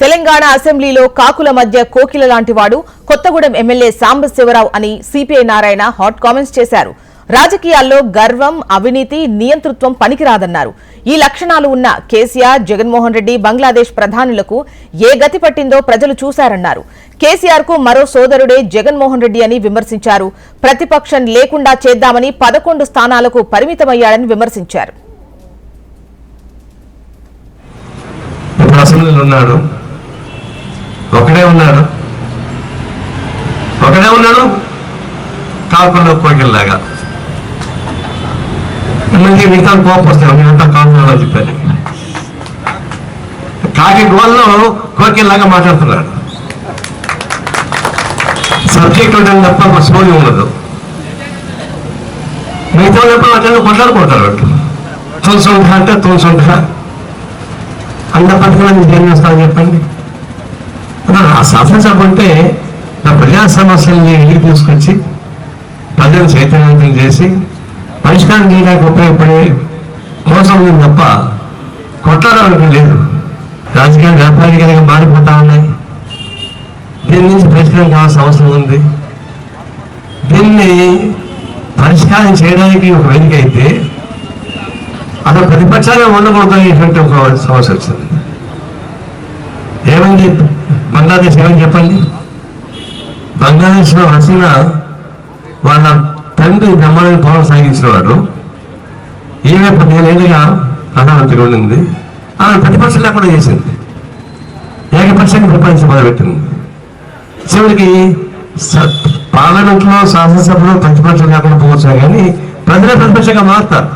తెలంగాణ అసెంబ్లీలో కాకుల మధ్య కోకిల లాంటి వాడు కొత్తగూడెం ఎమ్మెల్యే సాంబశివరావు అని సిపిఐ నారాయణ హాట్ కామెంట్స్ చేశారు. రాజకీయాల్లో గర్వం అవినీతి నియంతృత్వం పనికిరాదన్నారు. ఈ లక్షణాలు ఉన్న కేసీఆర్ జగన్మోహన్ రెడ్డి బంగ్లాదేశ్ ప్రధానులకు ఏ గతి పట్టిందో ప్రజలు చూశారన్నారు. కేసీఆర్కు మరో సోదరుడే జగన్మోహన్ రెడ్డి అని విమర్శించారు. ప్రతిపక్షం లేకుండా చేద్దామని పదకొండు స్థానాలకు పరిమితమయ్యాడని విమర్శించారు. ఒకడే ఉన్నాడు. ఒకడే ఉన్నాడు. కాకుండా కోకిల్లాగా. మళ్ళీ మిగతా కోపం వస్తాయి మేమంతా కాకుండా చెప్పారు కాకి గోల్లో కోకిల్లాగా మాట్లాడుతున్నాడు. సబ్జెక్ట్ ఉంటుంది తప్ప ఒక స్టోరీ ఉండదు. మిగతా వాళ్ళు ఎప్పుడు అట్లా కొట్లాడుకుంటారు వాళ్ళు. తులసుంటా అంటే తులసుంటా అంత పథకాలు మీకు చెప్పండి. ఆ శాసనసభ అంటే నా ప్రజా సమస్యల్ని ఎదురు తీసుకొచ్చి ప్రజలు చైతన్యవంతం చేసి పరిష్కారం చేయడానికి ఉపయోగపడే కోసం ఉంది తప్ప కొట్లాడడానికి లేదు. రాజకీయ వ్యాపారికంగా మారిపోతా ఉన్నాయి. దీని నుంచి పరిష్కారం కావాల్సిన అవసరం ఉంది. దీన్ని పరిష్కారం చేయడానికి ఒక వేదిక అయితే అసలు ప్రతిపక్షాలే ఉండకూడదు అనేటువంటి ఒక సమస్య వచ్చింది. ఏమైంది బంగ్లాదేశ్ ఏమని చెప్పండి? బంగ్లాదేశ్లో హసీనా వాళ్ళ తండ్రి బ్రహ్మాండ పవన్ సాగించిన వాడు ఈమె పదిహేనేళ్ళుగా ప్రధానమంత్రి ఉండింది. ఆమె ప్రతిపక్షం లేకుండా చేసింది. ఏకపక్షంగా ప్రపంచం మొదలుపెట్టింది. చివరికి పార్లమెంట్లో శాసనసభలో ప్రతిపక్షం లేకుండా పోవచ్చు కానీ ప్రజలే ప్రతిపక్షంగా మారుతారు.